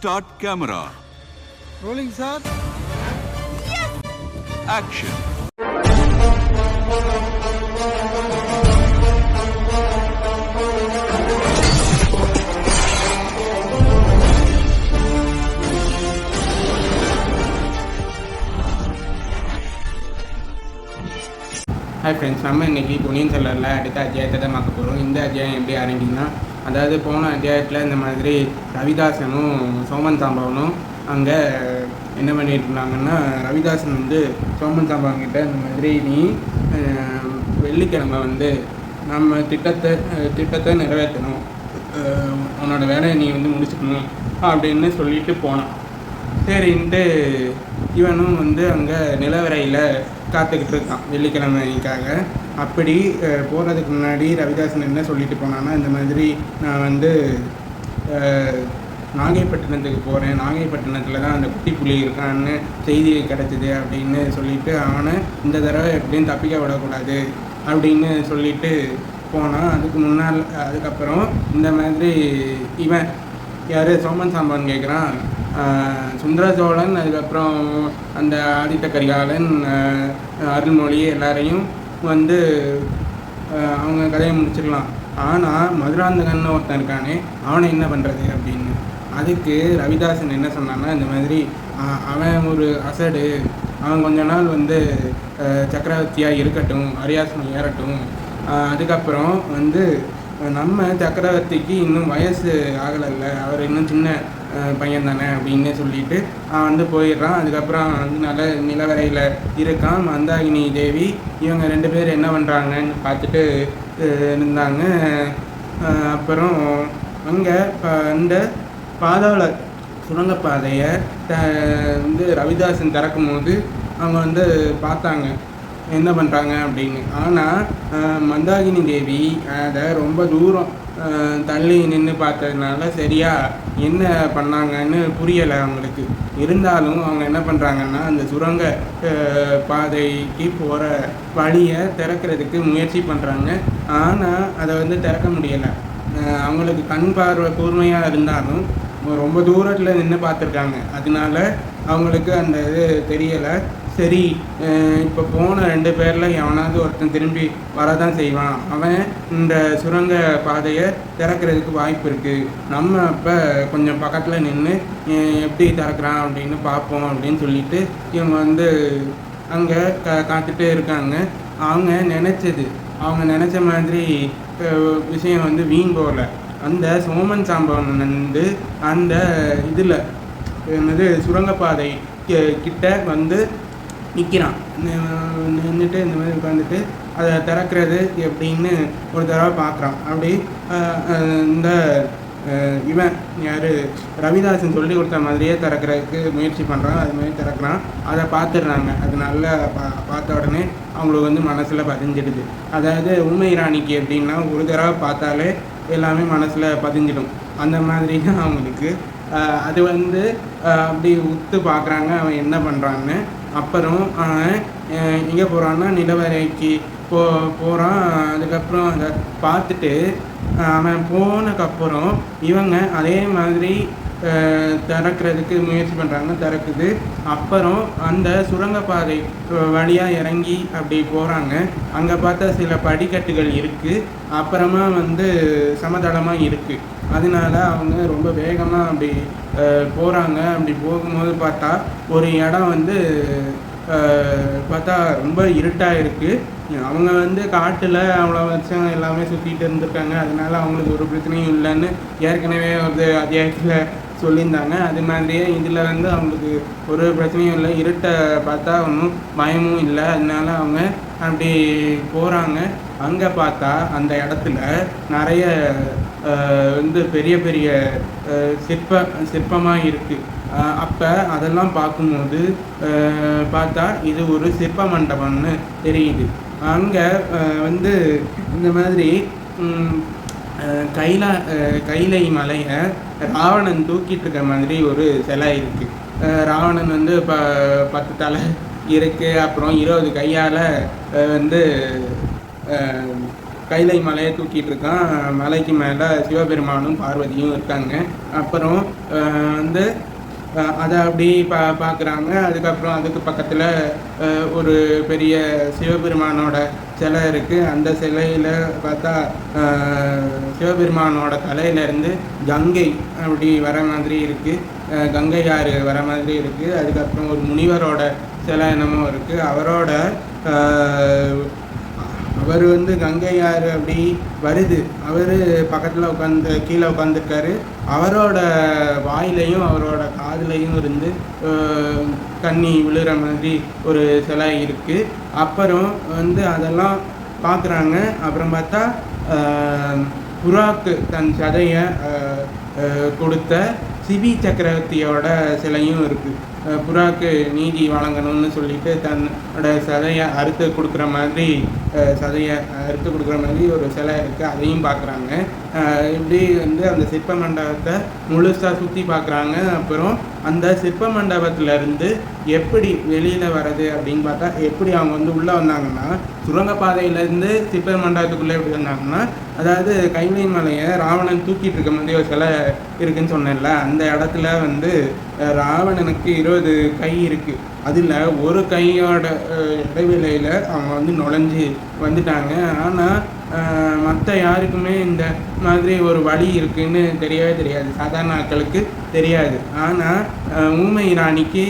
Start camera. Rolling sir Action. Hi friends நம்ம இன்னைக்கு பொன்னியின் செல்வரில் அடுத்த அத்தியாயத்தை தான் பார்க்க போகிறோம் இந்த அத்தியாயம் எப்படி ஆரம்பிக்குன்னா அதாவது போன அத்தியாயத்தில் இந்த மாதிரி ரவிதாசனும் சோமன் சாம்பவனும் அங்கே என்ன பண்ணிட்டு இருந்தாங்கன்னா ரவிதாசன் வந்து சோமன் சாம்பவன் கிட்ட இந்த மாதிரி நீ வெள்ளிக்கிழமை வந்து நம்ம திட்டத்தை திட்டத்தை நிறைவேற்றணும். உன்னோட வேலையை நீ வந்து முடிச்சுக்கணும் அப்படின்னு சொல்லிட்டு போனான். சரின்ட்டு இவனும் வந்து அங்கே நிலவரையில் காத்துக்கிட்டு இருக்கான் வெள்ளிக்கிழமைக்காக. அப்படி போகிறதுக்கு முன்னாடி ரவிதாசன் என்ன சொல்லிட்டு போனான்னா இந்த மாதிரி நான் வந்து நாகைப்பட்டினத்துக்கு போகிறேன் நாகைப்பட்டினத்தில் தான் அந்த குட்டி புலி இருக்கான்னு செய்தி கிடச்சிது அப்படின்னு சொல்லிட்டு அவனை இந்த தடவை எப்படியும் தப்பிக்க விடக்கூடாது அப்படின்னு சொல்லிட்டு போனான். அதுக்கு முன்னால் அதுக்கப்புறம் இந்த மாதிரி இவன் யார் சோமன் சாம்பான் கேட்குறான் சுந்தர சோழன் அதுக்கப்புறம் அந்த ஆதித்த கரிகாலன் அருள்மொழி எல்லாரையும் வந்து அவங்க கதையை முடிச்சிடலாம். ஆனால் மதுராந்தகன் ஒருத்தன் இருக்கானே அவனை என்ன பண்ணுறது அப்படின்னு. அதுக்கு ரவிதாசன் என்ன சொன்னான்னா இந்த மாதிரி அவன் ஒரு அசடு. அவன் கொஞ்ச நாள் வந்து சக்கரவர்த்தியாக இருக்கட்டும் அரியாசனம் ஏறட்டும். அதுக்கப்புறம் வந்து நம்ம சக்கரவர்த்திக்கு இன்னும் வயசு ஆகலைல்ல. அவர் இன்னும் சின்ன பையன் தானே அப்படின்னு சொல்லிட்டு அவன் வந்து போயிடுறான். அதுக்கப்புறம் வந்து நல்ல நிலவரையில் இருக்கான். மந்தாகினி தேவி இவங்க ரெண்டு பேர் என்ன பண்ணுறாங்கன்னு பார்த்துட்டு இருந்தாங்க. அப்புறம் அங்கே இப்போ அந்த பாதாள சுரங்கப்பாதையை த வந்து ரவிதாசன் திறக்கும் போது அவங்க வந்து பார்த்தாங்க. என்ன பண்ணுறாங்க அப்படின்னு. ஆனால் மந்தாகினி தேவி அதை ரொம்ப தூரம் தள்ளி நின்று பார்த்ததுனால சரியாக என்ன பண்ணாங்கன்னு புரியலை அவங்களுக்கு. இருந்தாலும் அவங்க என்ன பண்ணுறாங்கன்னா அந்த சுரங்க பாதைக்கு போகிற வழியை திறக்கிறதுக்கு முயற்சி பண்ணுறாங்க ஆனால் அதை வந்து திறக்க முடியலை. அவங்களுக்கு கண் பார்வை கூர்மையாக இருந்தாலும் ரொம்ப தூரத்தில் நின்று பார்த்துருக்காங்க. அதனால அவங்களுக்கு அந்த இது தெரியலை. சரி இப்போ போன ரெண்டு பேரில் எவனாவது ஒருத்தன் திரும்பி வரதான் செய்வான். அவன் இந்த சுரங்க பாதையை திறக்கிறதுக்கு வாய்ப்பு இருக்குது நம்ம அப்போ கொஞ்சம் பக்கத்தில் நின்று எப்படி திறக்கிறான் அப்படின்னு பார்ப்போம் அப்படின்னு சொல்லிட்டு இவங்க வந்து அங்கே கா காத்துட்டே இருக்காங்க. அவங்க நினச்சது. அவங்க நினச்ச மாதிரி விஷயம் வந்து வீண் போகல. அந்த சோமன் சாம்பவன் வந்து அந்த இதில் என்னது சுரங்கப்பாதை கிட்ட வந்து நிற்கிறான் நின்றுட்டு இந்த மாதிரி உட்காந்துட்டு அதை திறக்கிறது எப்படின்னு ஒரு தடவை பார்க்குறான். அப்படி இந்த இவன் யார்? ரவிதாசன் சொல்லி கொடுத்த மாதிரியே திறக்கிறதுக்கு முயற்சி பண்ணுறான் அது மாதிரி திறக்கிறான். அதை பார்த்துடுறாங்க. அது நல்லா பா பார்த்த உடனே அவங்களுக்கு வந்து மனசில் பதிஞ்சிடுது. அதாவது உண்மை ராணிக்கு எப்படின்னா ஒரு தடவை பார்த்தாலே எல்லாமே மனசில் பதிஞ்சிடும். அந்த மாதிரி தான் அவங்களுக்கு. அது வந்து அப்படி உத்து பார்க்குறாங்க. அவன் என்ன பண்ணுறான்னு அப்புறம் அவன் எங்கே போகிறான்னா நிலவரைக்கு போ போகிறான் அதுக்கப்புறம் அதை பார்த்துட்டு அவன் போனதுக்கப்புறம் இவங்க அதே மாதிரி திறக்கிறதுக்கு முயற்சி பண்ணுறாங்க திறக்குது. அப்புறம் அந்த சுரங்கப்பாதை வழியாக இறங்கி அப்படி போகிறாங்க அங்கே பார்த்தா சில படிக்கட்டுகள் இருக்குது அப்புறமா வந்து சமதளமாக இருக்குது அதனால அவங்க ரொம்ப வேகமாக அப்படி போகிறாங்க அப்படி போகும்போது பார்த்தா ஒரு இடம் வந்து பார்த்தா ரொம்ப இருட்டாக இருக்குது அவங்க வந்து காட்டில் அவ்வளோ வருஷம் எல்லாமே சுற்றிட்டு இருந்திருக்காங்க. அதனால அவங்களுக்கு ஒரு பிரச்சனையும் இல்லைன்னு ஏற்கனவே ஒரு அத்தியாயத்தில் சொல்லியிருந்தாங்க. அது மாதிரியே இதில் வந்து அவங்களுக்கு ஒரு பிரச்சனையும் இல்லை. இருட்டை பார்த்தா ஒன்றும் பயமும் இல்லை. அதனால அவங்க அப்படி போகிறாங்க அங்கே பார்த்தா அந்த இடத்துல நிறைய வந்து பெரிய பெரிய சிற்ப சிற்பமாக இருக்குது அப்போ அதெல்லாம் பார்க்கும்போது பார்த்தா இது ஒரு சிற்ப மண்டபம்னு தெரியுது. அங்கே வந்து இந்த மாதிரி கைலா கைலை மலையை ராவணன் தூக்கிட்டு இருக்க மாதிரி ஒரு சிலை இருக்குது ராவணன் வந்து ப பத்து தலை இருக்குது அப்புறம் இருபது கையால் வந்து கைலை மலையை தூக்கிட்டு இருக்கான். மலைக்கு மேலே சிவபெருமானும் பார்வதியும் இருக்காங்க. அப்புறம் வந்து அதை அப்படி பா பார்க்குறாங்க அதுக்கப்புறம் அதுக்கு பக்கத்தில் ஒரு பெரிய சிவபெருமானோட சிலை இருக்குது அந்த சிலையில் பார்த்தா சிவபெருமானோட தலையிலேருந்து கங்கை அப்படி வர மாதிரி இருக்குது கங்கை ஆறு வர மாதிரி இருக்குது அதுக்கப்புறம் ஒரு முனிவரோட சிலை என்னமோ இருக்குது அவரோட அவர் வந்து கங்கை ஆறு அப்படி வருது. அவர் பக்கத்தில் உட்காந்து கீழே உட்காந்துருக்காரு அவரோட வாயிலையும் அவரோட காதுலையும் இருந்து தண்ணி விழுகிற விழுற மாதிரி ஒரு சிலை இருக்குது அப்புறம் வந்து அதெல்லாம் பார்க்குறாங்க அப்புறம் பார்த்தா புறாக்கு தன் சதையை கொடுத்த சிபி சக்கரவர்த்தியோட சிலையும் இருக்குது புறாக்கு நீதி வழங்கணும்னு சொல்லிட்டு தன்னோட சதையை அறுத்து கொடுக்குற மாதிரி சதையை அறுத்து கொடுக்குற மாதிரி ஒரு சிலை இருக்குது அதையும் பார்க்குறாங்க. இப்படி வந்து அந்த சிற்ப மண்டபத்தை முழுசாக சுற்றி பார்க்குறாங்க. அப்புறம் அந்த சிற்ப மண்டபத்துலேருந்து எப்படி வெளியில் வர்றது அப்படின்னு பார்த்தா எப்படி அவங்க வந்து உள்ளே வந்தாங்கன்னா சுரங்கப்பாதையிலேருந்து சிற்ப மண்டபத்துக்குள்ளே எப்படி வந்தாங்கன்னா அதாவது கைலை மலையை ராவணன் தூக்கிட்டு இருக்க மாதிரி ஒரு சிலை இருக்குன்னு சொன்னேன்ல அந்த இடத்துல வந்து ராவணனுக்கு இருபது கை இருக்கு. அதில் ஒரு கையோட இடைவேளையில் அவங்க வந்து நுழைஞ்சு வந்துட்டாங்க. ஆனால் மற்ற யாருக்குமே இந்த மாதிரி ஒரு வழி இருக்குன்னு தெரியவே தெரியாது. சாதாரண ஆட்களுக்கு தெரியாது. ஆனால் ஊமை ராணிக்கு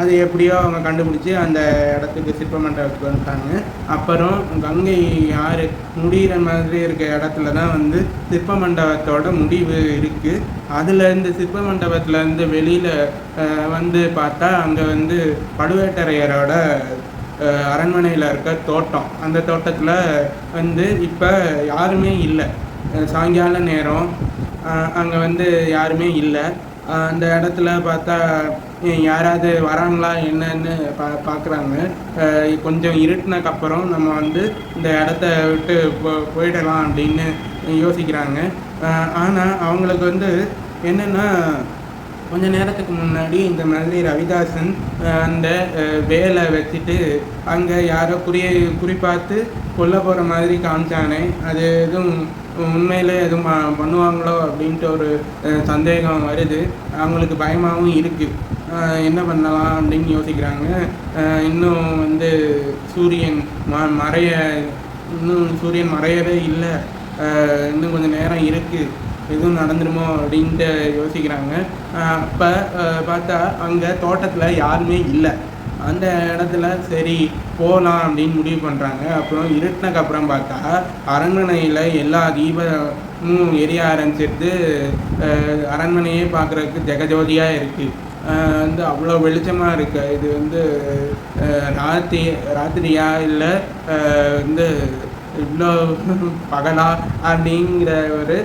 அது எப்படியோ அவங்க கண்டுபிடிச்சி அந்த இடத்துக்கு சிற்ப மண்டபத்துக்கு வந்துட்டாங்க. அப்புறம் கங்கை ஆறு முடிகிற மாதிரி இருக்க இடத்துல தான் வந்து சிற்ப மண்டபத்தோட முடிவு இருக்குது அதுலேருந்து சிற்ப மண்டபத்துலேருந்து வெளியில் வந்து பார்த்தா அங்கே வந்து பழுவேட்டரையரோட அரண்மனையில் இருக்க தோட்டம். அந்த தோட்டத்தில் வந்து இப்போ யாருமே இல்லை. சாயங்கால நேரம் அங்கே வந்து யாருமே இல்லை. அந்த இடத்துல பார்த்தா யாராவது வராங்களா என்னன்னு பா பார்க்குறாங்க கொஞ்சம் இருட்டினக்கப்புறம் நம்ம வந்து இந்த இடத்த விட்டு போ போயிடலாம் அப்படின்னு யோசிக்கிறாங்க. ஆனால் அவங்களுக்கு வந்து என்னென்னா கொஞ்ச நேரத்துக்கு முன்னாடி இந்த மாதிரி ரவிதாசன் அந்த வேலை வச்சுட்டு அங்கே யாரோ குறி குறிப்பார்த்து கொல்ல போகிற மாதிரி காமிச்சானே அது எதுவும் உண்மையில் எதுவும் பண்ணுவாங்களோ அப்படின்ட்டு ஒரு சந்தேகம் வருது. அவங்களுக்கு பயமாகவும் இருக்குது என்ன பண்ணலாம் அப்படின்னு யோசிக்கிறாங்க. இன்னும் வந்து சூரியன் ம மறைய இன்னும் சூரியன் மறையவே இல்லை. இன்னும் கொஞ்சம் நேரம் இருக்குது எதுவும் நடந்துருமோ அப்படின்ட்டு யோசிக்கிறாங்க. அப்போ பார்த்தா அங்கே தோட்டத்தில் யாருமே இல்லை. அந்த இடத்துல சரி போகலாம் அப்படின்னு முடிவு பண்ணுறாங்க அப்புறம் இருட்டினக்கு அப்புறம் பார்த்தா அரண்மனையில் எல்லா தீபமும் எரிய ஆரம்பிச்சிட்டு அரண்மனையே பார்க்குறதுக்கு ஜெகஜோதியாக இருக்குது வந்து அவ்வளோ வெளிச்சமாக இருக்குது இது வந்து ராத்திரி ராத்திரியா இல்லை வந்து இவ்வளோ பகலா அப்படிங்கிற ஒரு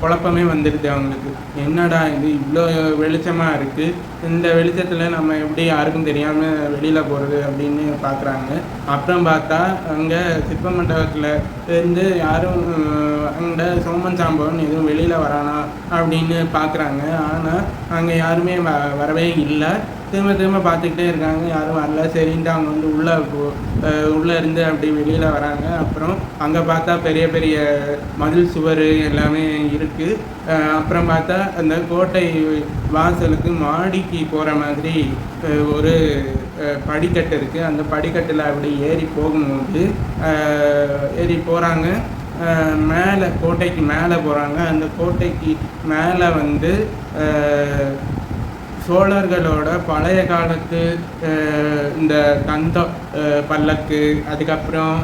குழப்பமே வந்துடுது அவங்களுக்கு. என்னடா இது இவ்வளோ வெளிச்சமாக இருக்குது இந்த வெளிச்சத்தில் நம்ம எப்படி யாருக்கும் தெரியாமல் வெளியில் போகிறது அப்படின்னு பார்க்குறாங்க அப்புறம் பார்த்தா அங்கே சிற்ப மண்டபத்தில் இருந்து யாரும் அங்கே சோமன் சாம்பவன் எதுவும் வெளியில் வரானா அப்படின்னு பார்க்குறாங்க ஆனால் அங்கே யாருமே வ வரவே இல்லை. திரும்ப திரும்ப பார்த்துக்கிட்டே இருக்காங்க. யாரும் வரல. சரின்ட்டு அவங்க வந்து உள்ளே உள்ளே இருந்து அப்படி வெளியில் வராங்க. அப்புறம் அங்கே பார்த்தா பெரிய பெரிய மதில் சுவர் எல்லாமே இருக்குது அப்புறம் பார்த்தா அந்த கோட்டை வாசலுக்கு மாடிக்கு போகிற மாதிரி ஒரு படிக்கட்டு இருக்குது அந்த படிக்கட்டில் அப்படி ஏறி போகும்போது ஏறி போகிறாங்க மேலே கோட்டைக்கு மேலே போகிறாங்க அந்த கோட்டைக்கு மேலே வந்து சோழர்களோட பழைய காலத்து இந்த தந்தம் பல்லக்கு அதுக்கப்புறம்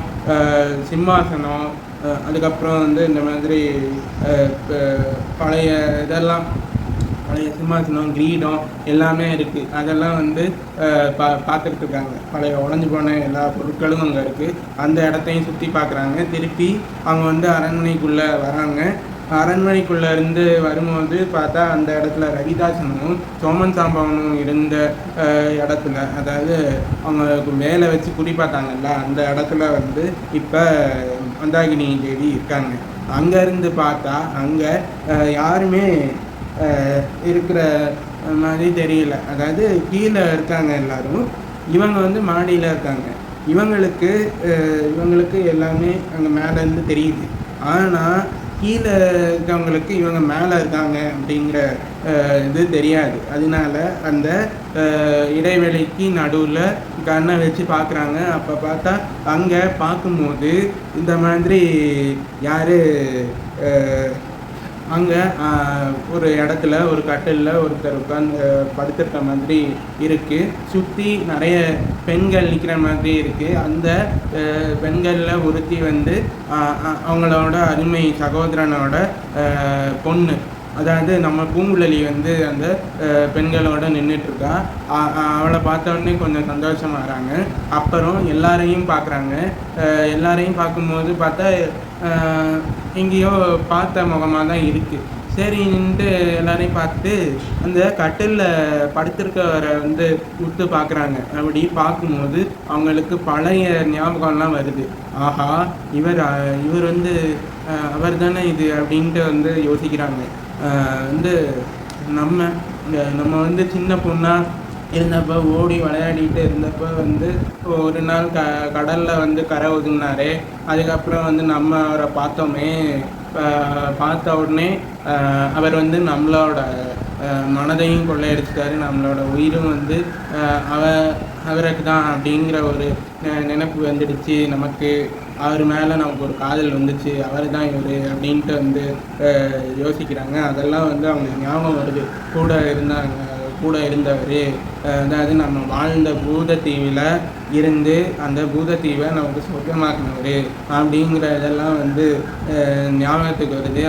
சிம்மாசனம் அதுக்கப்புறம் வந்து இந்த மாதிரி பழைய இதெல்லாம் பழைய சிம்மாசனம் கிரீடம் எல்லாமே இருக்குது அதெல்லாம் வந்து பா பார்த்துட்டு இருக்காங்க பழைய உடஞ்சி போன எல்லா பொருட்களும் அங்கே இருக்குது அந்த இடத்தையும் சுற்றி பார்க்குறாங்க திருப்பி அவங்க வந்து அரண்மனைக்குள்ளே வராங்க. அரண்மனைக்குள்ளேருந்து வரும்போது பார்த்தா அந்த இடத்துல ரவிதாசனும் சோமன் சாம்பவனும் இருந்த இடத்துல அதாவது அவங்களுக்கு மேலே வச்சு குடி பார்த்தாங்கல்ல அந்த இடத்துல வந்து இப்போ மந்தாகினி தேவி இருக்காங்க. அங்கேருந்து பார்த்தா அங்கே யாருமே இருக்கிற மாதிரி தெரியல. அதாவது கீழே இருக்காங்க எல்லாரும். இவங்க வந்து மாடியில் இருக்காங்க. இவங்களுக்கு இவங்களுக்கு எல்லாமே அங்கே மேலேருந்து தெரியுது. ஆனால் கீழே இருக்கவங்களுக்கு இவங்க மேலே இருக்காங்க அப்படிங்கிற இது தெரியாது. அதனால அந்த இடைவெளிக்கு நடுவில் கண்ணை வச்சு பார்க்குறாங்க. அப்போ பார்த்தா அங்கே பார்க்கும்போது இந்த மாதிரி யார் அங்கே ஒரு இடத்துல ஒரு கட்டிலில் ஒருத்தர் உட்காந்து படுத்துருக்க மாதிரி இருக்குது சுற்றி நிறைய பெண்கள் நிற்கிற மாதிரி இருக்குது அந்த பெண்களில் ஒருத்தி வந்து அவங்களோட அருமை சகோதரனோட பொண்ணு. அதாவது நம்ம பூங்குழலி வந்து அந்த பெண்களோட நின்றுட்டுருக்கா அவளை பார்த்தோடனே கொஞ்சம் சந்தோஷமாகறாங்க அப்புறம் எல்லாரையும் பார்க்குறாங்க. எல்லாரையும் பார்க்கும்போது பார்த்தா எங்கேயோ பார்த்த முகமாக தான் இருக்குது சரின்ட்டு எல்லாரையும் பார்த்து அந்த கட்டிலில் படுத்திருக்கவரை வந்து உத்து பார்க்குறாங்க. அப்படி பார்க்கும்போது அவங்களுக்கு பழைய ஞாபகம்லாம் வருது. ஆஹா இவர் இவர் வந்து அவர் தானே இது அப்படின்ட்டு வந்து யோசிக்கிறாங்க. வந்து நம்ம இந்த நம்ம வந்து சின்ன பொண்ணாக இருந்தப்போ ஓடி விளையாடிட்டு இருந்தப்போ வந்து ஒரு நாள் க கடலில் வந்து கரை ஒதுங்கினாரு. அதுக்கப்புறம் வந்து நம்ம அவரை பார்த்தோமே. பார்த்த உடனே அவர் வந்து நம்மளோட மனதையும் கொள்ளையடிச்சிட்டாரு. நம்மளோட உயிரும் வந்து அவ அவருக்கு தான் அப்படிங்கிற ஒரு நெ- நினைப்பு வந்துடுச்சு. நமக்கு அவர் மேலே நமக்கு ஒரு காதல் வந்துச்சு. அவர் தான் இவர் அப்படின்ட்டு வந்து யோசிக்கிறாங்க. அதெல்லாம் வந்து அவங்களுக்கு ஞாபகம் வருது. கூட இருந்தாங்க. கூட இருந்தவர். அதாவது நம்ம வாழ்ந்த பூதத்தீவில் இருந்து அந்த பூதத்தீவை நமக்கு சொர்க்கமாக்கினவர். அப்படிங்கிற இதெல்லாம் வந்து ஞாபகத்துக்கு வருது.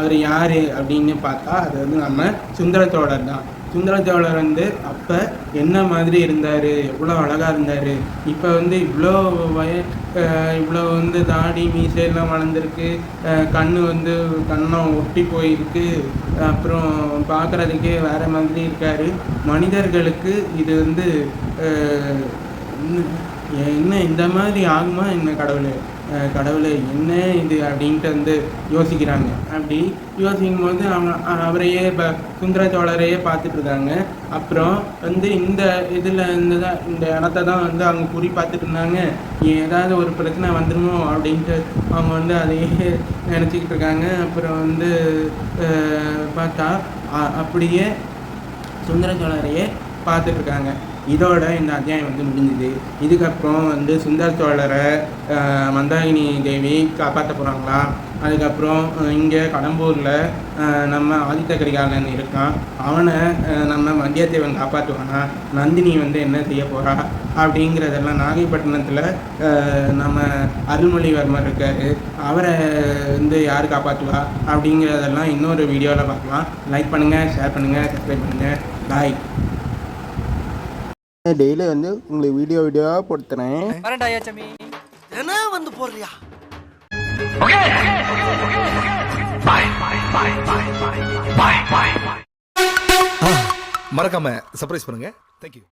அவர் யார் அப்படின்னு பார்த்தா அது வந்து நம்ம சுந்தரத்தோடர் தான். சுந்தரச்சோழர் வந்து அப்போ என்ன மாதிரி இருந்தார்? எவ்வளோ அழகாக இருந்தார்? இப்போ வந்து இவ்வளோ வய இவ்வளோ வந்து தாடி மீசையெல்லாம் வளர்ந்துருக்கு. கண் வந்து கண்ணம் ஒட்டி போயிருக்கு. அப்புறம் பார்க்குறதுக்கே வேறு மாதிரி இருக்கார். மனிதர்களுக்கு இது வந்து இன்னும் என்ன இந்த மாதிரி ஆகுமா என்ன கடவுள்? கடவுளை என்ன இது அப்படின்ட்டு வந்து யோசிக்கிறாங்க. அப்படி யோசிக்கும் போது அவங்க அவரையே இப்போ சுந்தர சோழரையே பார்த்துட்டு இருக்காங்க. அப்புறம் வந்து இந்த இதில் இந்த தான் இந்த இடத்த தான் வந்து அவங்க குறி பார்த்துட்டு இருந்தாங்க. ஏதாவது ஒரு பிரச்சனை வந்துடுமோ அப்படின்ட்டு அவங்க வந்து அதையே நினச்சிக்கிட்டு இருக்காங்க. அப்புறம் வந்து பார்த்தா அப்படியே சுந்தர சோழரையே பார்த்துட்டு இருக்காங்க. இதோட இந்த அத்தியாயம் வந்து முடிஞ்சுது. இதுக்கப்புறம் வந்து சுந்தர சோழரை மந்தாகினி தேவி காப்பாற்ற போகிறாங்களா அதுக்கப்புறம் இங்கே கடம்பூரில் நம்ம ஆதித்த கரிகாலன் இருக்கான். அவனை நம்ம மத்தியத்தேவன் காப்பாற்றுவானா நந்தினி வந்து என்ன செய்ய போகிறா அப்படிங்கிறதெல்லாம் நாகைப்பட்டினத்தில் நம்ம அருள்மொழிவர்மர் இருக்கார். அவரை வந்து யார் காப்பாற்றுவா அப்படிங்கிறதெல்லாம் இன்னொரு வீடியோவில் பார்க்கலாம். லைக் பண்ணுங்கள் ஷேர் பண்ணுங்கள் சப்ஸ்கிரைப் பண்ணுங்கள் பாய் டெய்லி வந்து உங்களுக்கு வீடியோ வீடியோவாக போட்டுறேன் ஏச்சமி என்ன வந்து போடுறியா? மறக்காம சர்ப்ரைஸ் பண்ணுங்க. தேங்க்யூ